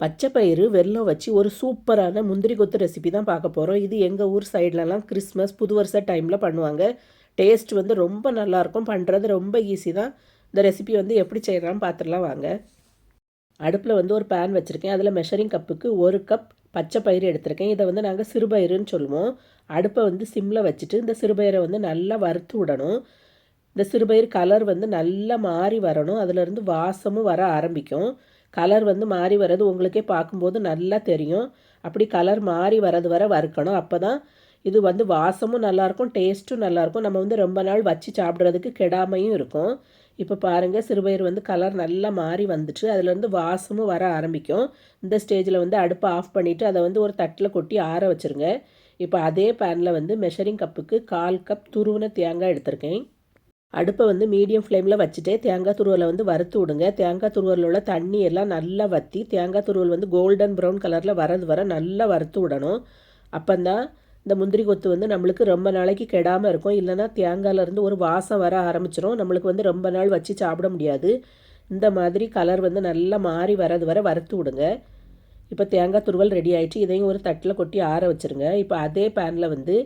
பச்சை பயிறு வெல்லம் வச்சு ஒரு சூப்பரான முந்திரி கொத்து ரெசிபி தான் பார்க்க போகிறோம் இது எங்கள் ஊர் சைட்லலாம் கிறிஸ்மஸ் புது வருஷ டைமில் பண்ணுவாங்க. டேஸ்ட் வந்து ரொம்ப நல்லாயிருக்கும். பண்ணுறது ரொம்ப ஈஸி தான். இந்த ரெசிபி வந்து எப்படி செய்கிறான்னு பார்த்துடலாம் வாங்க. அடுப்பில் வந்து ஒரு பேன் வச்சுருக்கேன். அதில் மெஷரிங் கப்புக்கு ஒரு கப் பச்சை பயிறு எடுத்திருக்கேன். இதை வந்து நாங்கள் சிறுபயிறுன்னு சொல்லுவோம். அடுப்பை வந்து சிம்மில் வச்சுட்டு இந்த சிறுபயிரை வந்து நல்லா வறுத்து விடணும். இந்த சிறுபயிறு கலர் வந்து நல்லா மாறி வரணும். அதிலிருந்து வாசமும் வர ஆரம்பிக்கும். கலர் வந்து மாறி வர்றது உங்களுக்கே பார்க்கும்போது நல்லா தெரியும். அப்படி கலர் மாறி வர்றது வர வறுக்கணும். அப்போ தான் இது வந்து வாசமும் நல்லாயிருக்கும் டேஸ்ட்டும் நல்லாயிருக்கும். நம்ம வந்து ரொம்ப நாள் வச்சு சாப்பிட்றதுக்கு கெடாமையும் இருக்கும். இப்போ பாருங்கள் சிறுபயிர் வந்து கலர் நல்லா மாறி வந்துட்டு அதுலேருந்து வாசமும் வர ஆரம்பிக்கும். இந்த ஸ்டேஜில் வந்து அடுப்பை ஆஃப் பண்ணிவிட்டு அதை வந்து ஒரு தட்டில் கொட்டி ஆற வச்சுருங்க. இப்போ அதே பேனில் வந்து மெஷரிங் கப்புக்கு கால் கப் துருவின தேங்காய் எடுத்திருக்கேன். அடுப்பை வந்து மீடியம் ஃப்ளேமில் வச்சுட்டே தேங்காய் துருவலை வந்து வறுத்து விடுங்க. தேங்காய் துருவலில் உள்ள தண்ணி எல்லாம் நல்லா வற்றி தேங்காய் துருவல் வந்து கோல்டன் ப்ரௌன் கலரில் வரது வர நல்லா வறுத்து விடணும். அப்போந்தான் இந்த முந்திரி கொத்து வந்து நம்மளுக்கு ரொம்ப நாளைக்கு கெடாமல் இருக்கும். இல்லைனா தேங்காயிலேருந்து ஒரு வாசம் வர ஆரம்பிச்சிடும் நம்மளுக்கு வந்து ரொம்ப நாள் வச்சு சாப்பிட முடியாது. இந்த மாதிரி கலர் வந்து நல்லா மாறி வரது வர வறுத்து விடுங்க. இப்போ தேங்காய் துருவல் ரெடி ஆகிடுச்சு இதையும் ஒரு தட்டில் கொட்டி ஆற வச்சுருங்க. இப்போ அதே பேனில் வந்து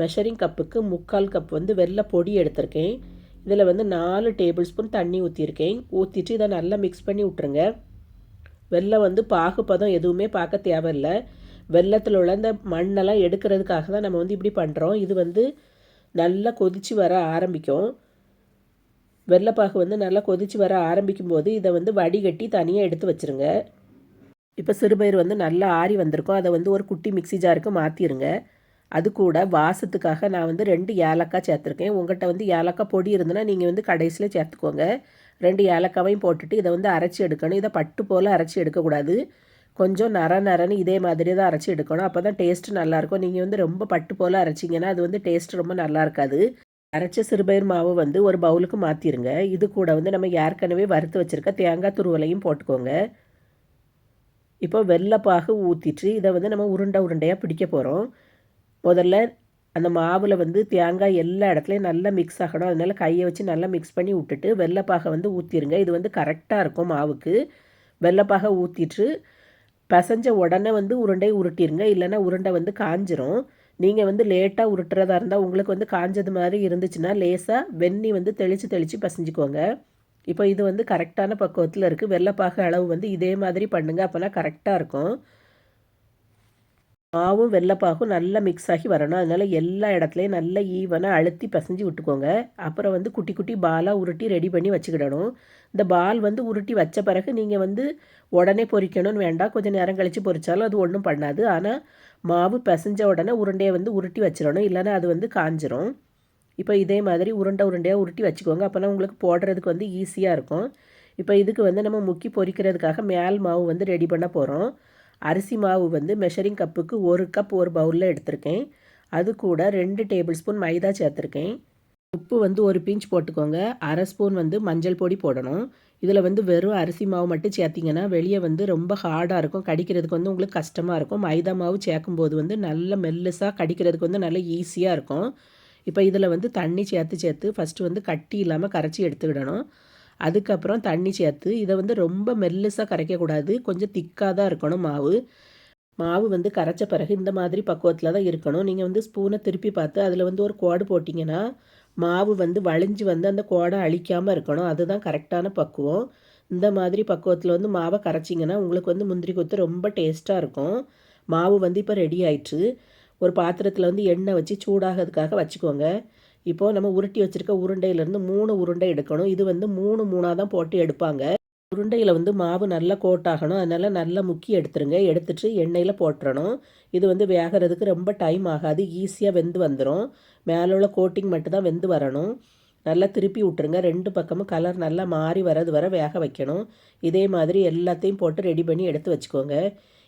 மெஷரிங் கப்புக்கு முக்கால் கப் வந்து வெள்ளை பொடி எடுத்திருக்கேன். இதில் வந்து நாலு டேபிள் ஸ்பூன் தண்ணி ஊற்றிருக்கேன் ஊற்றிட்டு இதை நல்லா மிக்ஸ் பண்ணி விட்ருங்க வெள்ளம் வந்து பாகுப்பதம் எதுவுமே பார்க்க தேவையில்லை. வெள்ளத்தில் உள்ள இந்த மண்ணெல்லாம் எடுக்கிறதுக்காக தான் நம்ம வந்து இப்படி பண்ணுறோம் இது வந்து நல்லா கொதித்து வர ஆரம்பிக்கும். வெள்ளைப்பாகு வந்து நல்லா கொதித்து வர ஆரம்பிக்கும் போது இதை வந்து வடிகட்டி தனியாக எடுத்து வச்சுருங்க. இப்போ சிறுபயிர் வந்து நல்லா ஆறி வந்திருக்கும். அதை வந்து ஒரு குட்டி மிக்சி ஜாருக்கு மாற்றிடுங்க அது கூட வாசத்துக்காக நான் வந்து ரெண்டு ஏலக்காய் சேர்த்துருக்கேன். உங்கள்கிட்ட வந்து ஏலக்காய் பொடி இருந்ததுன்னா நீங்கள் வந்து கடைசியில் சேர்த்துக்கோங்க. ரெண்டு ஏலக்காவையும் போட்டுட்டு இதை வந்து அரைச்சி எடுக்கணும். இதை பட்டு போல் அரைச்சி எடுக்கக்கூடாது. கொஞ்சம் நர நரன்னு இதே மாதிரி தான் அரைச்சி எடுக்கணும். அப்போ தான் டேஸ்ட்டு நல்லாயிருக்கும் நீங்கள் வந்து ரொம்ப பட்டு போல் அரைச்சிங்கன்னா அது வந்து டேஸ்ட் ரொம்ப நல்லா இருக்காது. அரைச்ச சிறுபயிர் மாவு வந்து ஒரு பவுலுக்கு மாற்றிருங்க இது கூட வந்து நம்ம ஏற்கனவே வறுத்து வச்சுருக்க தேங்காய் துருவலையும் போட்டுக்கோங்க. இப்போ வெள்ளைப்பாகு ஊற்றிட்டு இதை வந்து நம்ம உருண்டை உருண்டையாக பிடிக்க போகிறோம் முதல்ல அந்த மாவில் வந்து தேங்காய் எல்லா இடத்துலையும் நல்லா மிக்ஸ் ஆகணும். அதனால் கையை வச்சு நல்லா மிக்ஸ் பண்ணி விட்டுட்டு வெள்ளைப்பாகை வந்து ஊற்றிடுங்க இது வந்து கரெக்டாக இருக்கும் மாவுக்கு. வெள்ளைப்பாகை ஊற்றிட்டு பசைஞ்ச உடனே வந்து உருண்டை உருட்டிருங்க. இல்லைன்னா உருண்டை வந்து காஞ்சிரும். நீங்கள் வந்து லேட்டாக உருட்டுறதா இருந்தால் உங்களுக்கு வந்து காஞ்சது மாதிரி இருந்துச்சுன்னா லேசாக வெந்நி வந்து தெளித்து தெளித்து பசைஞ்சிக்கோங்க. இப்போ இது வந்து கரெக்டான பக்குவத்தில் இருக்குது வெள்ளைப்பாக அளவு வந்து இதே மாதிரி பண்ணுங்கள் அப்போனா கரெக்டாக இருக்கும். மாவும் வெள்ளைப்பாகும் நல்லா மிக்ஸ் ஆகி வரணும். அதனால் எல்லா இடத்துலையும் நல்லா ஈவனாக அழுத்தி பசைஞ்சு விட்டுக்கோங்க. அப்புறம் வந்து குட்டி குட்டி பாலாக உருட்டி ரெடி பண்ணி வச்சுக்கிடணும். இந்த பால் வந்து உருட்டி வச்ச பிறகு நீங்கள் வந்து உடனே பொறிக்கணும்னு வேண்டாம். கொஞ்சம் நேரம் கழித்து பொரிச்சாலும் அது ஒன்றும் பண்ணாது. ஆனால் மாவு பசைஞ்ச உடனே உருண்டையை வந்து உருட்டி வச்சிடணும். இல்லைன்னா அது வந்து காஞ்சிரும். இப்போ இதே மாதிரி உருண்டை உருண்டையாக உருட்டி வச்சுக்கோங்க. அப்போனா உங்களுக்கு போடுறதுக்கு வந்து ஈஸியாக இருக்கும். இப்போ இதுக்கு வந்து நம்ம முக்கி பொரிக்கிறதுக்காக மேல் மாவு வந்து ரெடி பண்ண போகிறோம் அரிசி மாவு வந்து மெஷரிங் கப்புக்கு ஒரு கப் ஒரு பவுலில் எடுத்திருக்கேன். அது கூட ரெண்டு டேபிள் ஸ்பூன் மைதா சேர்த்துருக்கேன். உப்பு வந்து ஒரு பிஞ்ச் போட்டுக்கோங்க. அரை ஸ்பூன் வந்து மஞ்சள் பொடி போடணும். இதில் வந்து வெறும் அரிசி மாவு மட்டும் சேர்த்திங்கன்னா வெளியே வந்து ரொம்ப ஹார்டாக இருக்கும். கடிக்கிறதுக்கு வந்து உங்களுக்கு கஷ்டமாக இருக்கும். மைதா மாவு சேர்க்கும்போது வந்து நல்ல மெல்லுசாக கடிக்கிறதுக்கு வந்து நல்ல ஈஸியாக இருக்கும். இப்போ இதில் வந்து தண்ணி சேர்த்து சேர்த்து ஃபஸ்ட்டு வந்து கட்டி இல்லாமல் கரைச்சி எடுத்துக்கிடணும். அதுக்கப்புறம் தண்ணி சேர்த்து இதை வந்து ரொம்ப மெல்லுசாக கரைக்கக்கூடாது. கொஞ்சம் திக்காக தான் இருக்கணும் மாவு. மாவு வந்து கரைச்ச பிறகு இந்த மாதிரி பக்குவத்தில் தான் இருக்கணும். நீங்கள் வந்து ஸ்பூனை திருப்பி பார்த்து அதில் வந்து ஒரு கோடு போட்டிங்கன்னா மாவு வந்து வளைஞ்சு வந்து அந்த கோடை அழிக்காமல் இருக்கணும். அதுதான் கரெக்டான பக்குவம். இந்த மாதிரி பக்குவத்தில் வந்து மாவை கரைச்சிங்கன்னா உங்களுக்கு வந்து முந்திரி கொத்து ரொம்ப டேஸ்ட்டாக இருக்கும். மாவு வந்து இப்போ ரெடி ஆயிடுச்சு ஒரு பாத்திரத்தில் வந்து எண்ணெய் வச்சு சூடாகிறதுக்காக வச்சுக்கோங்க. இப்போது நம்ம உருட்டி வச்சுருக்க உருண்டையிலேருந்து மூணு உருண்டை எடுக்கணும். இது வந்து மூணு மூணாக தான் போட்டு எடுப்பாங்க. உருண்டையில் வந்து மாவு நல்லா கோட்டாகணும் அதனால் நல்லா முக்கி எடுத்துருங்க. எடுத்துட்டு எண்ணெயில் போட்டுறணும். இது வந்து வேகிறதுக்கு ரொம்ப டைம் ஆகாது. ஈஸியாக வெந்து வந்துடும் மேலே உள்ள கோட்டிங் மட்டும்தான் வெந்து வரணும். நல்லா திருப்பி விட்டுருங்க. ரெண்டு பக்கமும் கலர் நல்லா மாறி வரது வர வேக வைக்கணும். இதே மாதிரி எல்லாத்தையும் போட்டு ரெடி பண்ணி எடுத்து வச்சுக்கோங்க.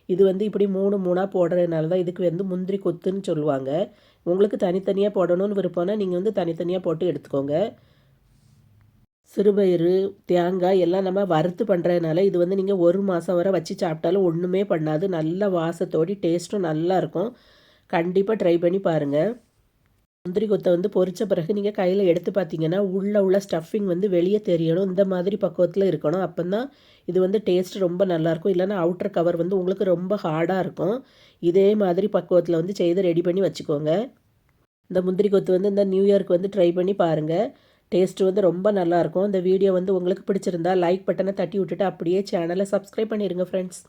இது வந்து இப்படி மூணு மூணாக போடுறதுனால தான் இதுக்கு வந்து முந்திரி கொத்துன்னு சொல்லுவாங்க. உங்களுக்கு தனித்தனியாக போடணும்னு விருப்பம்னா நீங்கள் வந்து தனித்தனியாக போட்டு எடுத்துக்கோங்க. சிறுபயிறு தேங்காய் எல்லாம் நம்ம வறுத்து பண்ணுறதுனால இது வந்து நீங்கள் ஒரு மாதம் வரை வச்சு சாப்பிட்டாலும் ஒன்றுமே பண்ணாது. நல்ல வாசத்தோடி டேஸ்ட்டும் நல்லாயிருக்கும் கண்டிப்பாக ட்ரை பண்ணி பாருங்கள் முந்திரி கொத்தை வந்து பொறிச்ச பிறகு நீங்கள் கையில் எடுத்து பார்த்தீங்கன்னா உள்ளே உள்ள ஸ்டஃபிங் வந்து வெளியே தெரியணும். இந்த மாதிரி பக்குவத்தில் இருக்கணும். அப்போ தான் இது வந்து டேஸ்ட் ரொம்ப நல்லாயிருக்கும். இல்லைன்னா அவுட்டர் கவர் வந்து உங்களுக்கு ரொம்ப ஹார்டாக இருக்கும். இதே மாதிரி பக்குவத்தில் வந்து செய்து ரெடி பண்ணி வச்சுக்கோங்க. இந்த முந்திரி கொத்து வந்து இந்த நியூ இயர்க்கு வந்து ட்ரை பண்ணி பாருங்கள் டேஸ்ட்டு வந்து ரொம்ப நல்லாயிருக்கும். இந்த வீடியோ வந்து உங்களுக்கு பிடிச்சிருந்தா லைக் பட்டனை தட்டி விட்டுட்டு அப்படியே சேனலை சப்ஸ்கிரைப் பண்ணிடுங்க ஃப்ரெண்ட்ஸ்